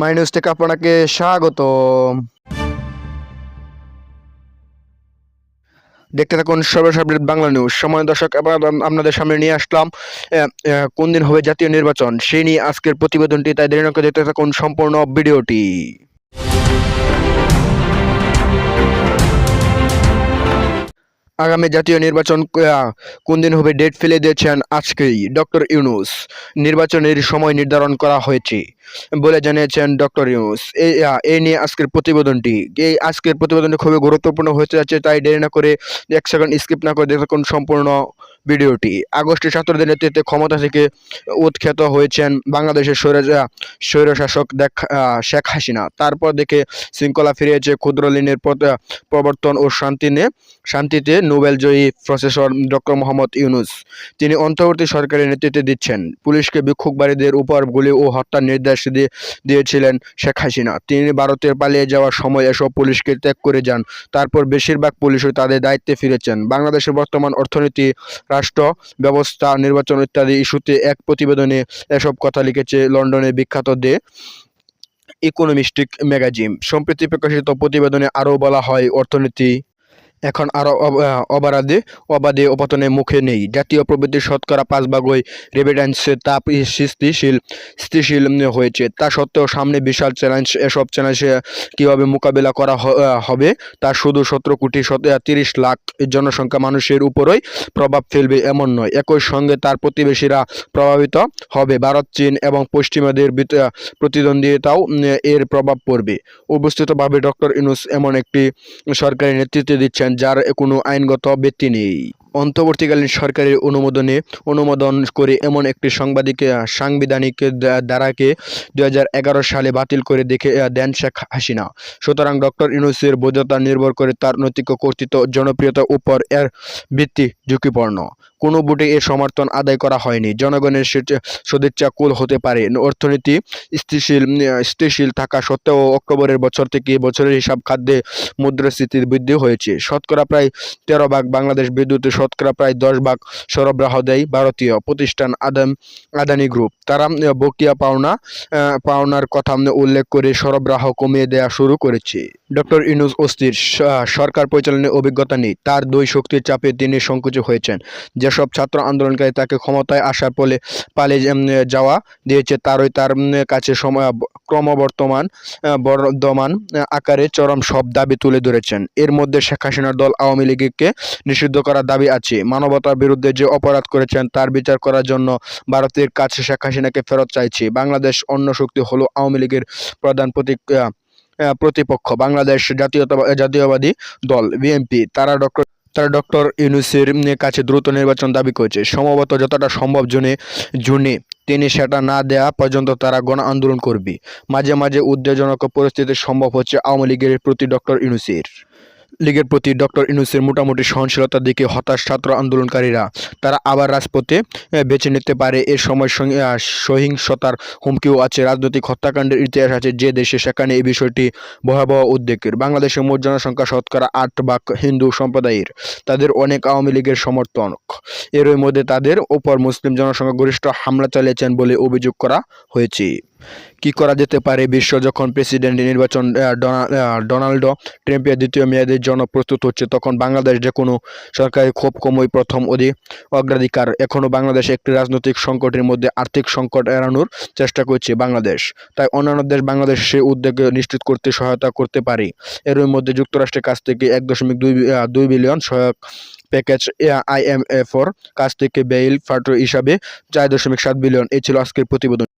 মাইনিউজ থেকে আপনাকে স্বাগত দেখতে থাকুন সর্বশেষ আপডেট বাংলা নিউজ সময় দর্শক, এবার আপনাদের সামনে নিয়ে আসলাম কোন দিন হবে জাতীয় নির্বাচন? সেই নিয়ে আজকের প্রতিবেদনটি, তাই দেরি দেখতে থাকুন সম্পূর্ণ ভিডিওটি। আগামী জাতীয় নির্বাচন কোন দিন হবে ডেট ফেলে দিয়েছেন আজকেই ডক্টর ইউনুস। নির্বাচনের সময় নির্ধারণ করা হয়েছে বলে জানিয়েছেন ডক্টর ইউনুস। এই নিয়ে আজকের প্রতিবেদনটি, এই আজকের প্রতিবেদনটি খুবই গুরুত্বপূর্ণ হয়েছে যাচ্ছে, তাই দেরি না করে এক সেকেন্ড স্কিপ না করে দেখুন সম্পূর্ণ ভিডিওটি। আগস্টে ছাত্রদের নেতৃত্বে ক্ষমতা থেকে উৎক্ষেত হয়েছেন বাংলাদেশের স্বৈর স্বৈরশাসক দেখ শেখ হাসিনা। তারপর দেখে শৃঙ্খলা ফিরিয়েছে ক্ষুদ্র ঋণের প্রবর্তন ও শান্তি নিয়ে শান্তিতে নোবেল জয়ী প্রফেসর ডক্টর মোহাম্মদ ইউনুস। তিনি অন্তর্বর্তী সরকারের নেতৃত্বে দিচ্ছেন। পুলিশকে বিক্ষোভকারীদের উপর গুলি ও হত্যার নির্দেশ দিয়ে দিয়েছিলেন শেখ হাসিনা। তিনি ভারতের পালিয়ে যাওয়ার সময় এসব পুলিশকে ত্যাগ করে যান। তারপর বেশিরভাগ পুলিশও তাদের দায়িত্বে ফিরেছেন। বাংলাদেশের বর্তমান অর্থনীতি রাষ্ট্র ব্যবস্থা, নির্বাচন ইত্যাদি ইস্যুতে এক প্রতিবেদনে এসব কথা লিখেছে লন্ডনের বিখ্যাত দে ইকোনমিস্টিক ম্যাগাজিন। সম্প্রতি প্রকাশিত প্রতিবেদনে আরও বলা হয়, অর্থনীতি এখন আরও অব- আহ, অবারাদে অবাধে অপতনের মুখে নেই। জাতীয় প্রবৃদ্ধির শতকরা পাঁচ ভাগই রেভিডেন্সে তা স্থিতিশীল স্থিতিশীল হয়েছে। তা সত্ত্বেও সামনে বিশাল চ্যালেঞ্জ এসব চ্যালেঞ্জে কীভাবে মোকাবেলা করা হবে তা শুধু সতেরো কোটি তিরিশ লাখ জনসংখ্যা মানুষের উপরই প্রভাব ফেলবে এমন নয়। একই সঙ্গে তার প্রতিবেশীরা প্রভাবিত হবে। ভারত চীন এবং পশ্চিমাদের প্রতিদ্বন্দ্বিতাও এর প্রভাব পড়বে। উপস্থিতভাবে ডক্টর ইনুস এমন একটি সরকারি নেতৃত্ব দিচ্ছেন যার কোনো আইনগত ব্যক্তি নেই। অন্তর্বর্তীকালীন সরকারের অনুমোদনে অনুমোদন করে এমন একটি সাংবাদিক সাংবিধানিক দ্বারাকে এগারো সালে বাতিল করে দেখে দেন শেখ হাসিনা। সুতরাং ডক্টর ইউনুসের বৈধতা নির্ভর করে তার নৈতিক কর্তৃত্ব জনপ্রিয়তার উপর এর ভিত্তি ঝুঁকিপূর্ণ। কোনো ভোটে এর সমর্থন আদায় করা হয়নি। জনগণের সদিচ্ছা কুল হতে পারে। অর্থনীতি স্থিতিশীল স্থিতিশীল থাকা সত্ত্বেও অক্টোবরের বছর থেকে বছরের হিসাব খাদ্যে মুদ্রাস্ফীতির বৃদ্ধি হয়েছে। শতকরা প্রায় তেরো ভাগ বাংলাদেশ বিদ্যুতে শতকরা প্রায় দশ ভাগ সরবরাহ দেয় ভারতীয় প্রতিষ্ঠান আদান, আদানি গ্রুপ। তারা বকেয়া পাওনা পাওনার কথা উল্লেখ করে সরবরাহ কমিয়ে দেওয়া শুরু করেছে। ডক্টর ইনুস অস্থির সরকার পরিচালনার অভিজ্ঞতা নেই তার দুই শক্তির চাপে তিনি সংকুচিত হয়েছেন। যেসব ছাত্র আন্দোলনকারী তাকে ক্ষমতায় আসার ফলে পালিয়ে যাওয়া দিয়েছে তারই তার কাছে ক্রমবর্তমান বর্ধমান আকারে চরম সব দাবি তুলে ধরেছেন। এর মধ্যে শেখ হাসিনার দল আওয়ামী লীগকে নিষিদ্ধ করার দাবি আছে। মানবতার বিরুদ্ধে যে অপরাধ করেছেন তার বিচার করার জন্য ভারতের কাছে শেখ হাসিনাকে ফেরত চাইছে। বাংলাদেশ অন্য শক্তি হলো আওয়ামী লীগের প্রধান প্রতীক আহ, আহ, প্রতিপক্ষ, বাংলাদেশ জাতীয়তা জাতীয়বাদী দল বিএনপি তারা ডক্টর তারা ডক্টর ইউনুসের কাছে দ্রুত নির্বাচন দাবি করেছে। সম্ভবত যতটা সম্ভব জুনে জুনে তিনি সেটা না দেয়া পর্যন্ত তারা গণ আন্দোলন করবে। মাঝে মাঝে উদ্বেগজনক পরিস্থিতি সম্ভব হচ্ছে আওয়ামী লীগের প্রতি ডক্টর ইউনুসের। লীগের প্রতি ডক্টর ইউনুসের মোটামুটি সহনশীলতার দিকে হতাশ ছাত্র আন্দোলনকারীরা। তারা আবার রাজপথে বেছে নিতে পারে। এর সময় সহিংসতার হুমকিও আছে। রাজনৈতিক হত্যাকাণ্ডের ইতিহাস আছে যে দেশে, সেখানে এই বিষয়টি ভয়াবহ উদ্বেগের। বাংলাদেশের মোট জনসংখ্যা শতকরা আট ভাগ হিন্দু সম্প্রদায়ের। তাদের অনেক আওয়ামী লীগের সমর্থক। এরই মধ্যে তাদের ওপর মুসলিম জনসংখ্যা গরিষ্ঠ হামলা চালিয়েছেন বলে অভিযোগ করা হয়েছে। কি করা যেতে পারে? বিশ্ব যখন প্রেসিডেন্ট নির্বাচন ডোনাল্ড ট্রাম্পের দ্বিতীয় মেয়াদের জন্য প্রস্তুত হচ্ছে, তখন বাংলাদেশ যে কোনো সরকারি খুব কমই প্রথম অধি অগ্রাধিকার। এখনও বাংলাদেশ একটি রাজনৈতিক সংকটের মধ্যে আর্থিক সংকট এড়ানোর চেষ্টা করছে বাংলাদেশ। তাই অন্যান্য দেশ বাংলাদেশ সেই উদ্যোগ নিশ্চিত করতে সহায়তা করতে পারে। এর মধ্যে যুক্তরাষ্ট্রের কাছ থেকে এক দশমিক দুই দুই বিলিয়ন সহায়ক প্যাকেজ আইএমএফর কাছ থেকে বেইল ফাটো হিসাবে চার দশমিক সাত বিলিয়ন। এই ছিল আজকের প্রতিবেদন।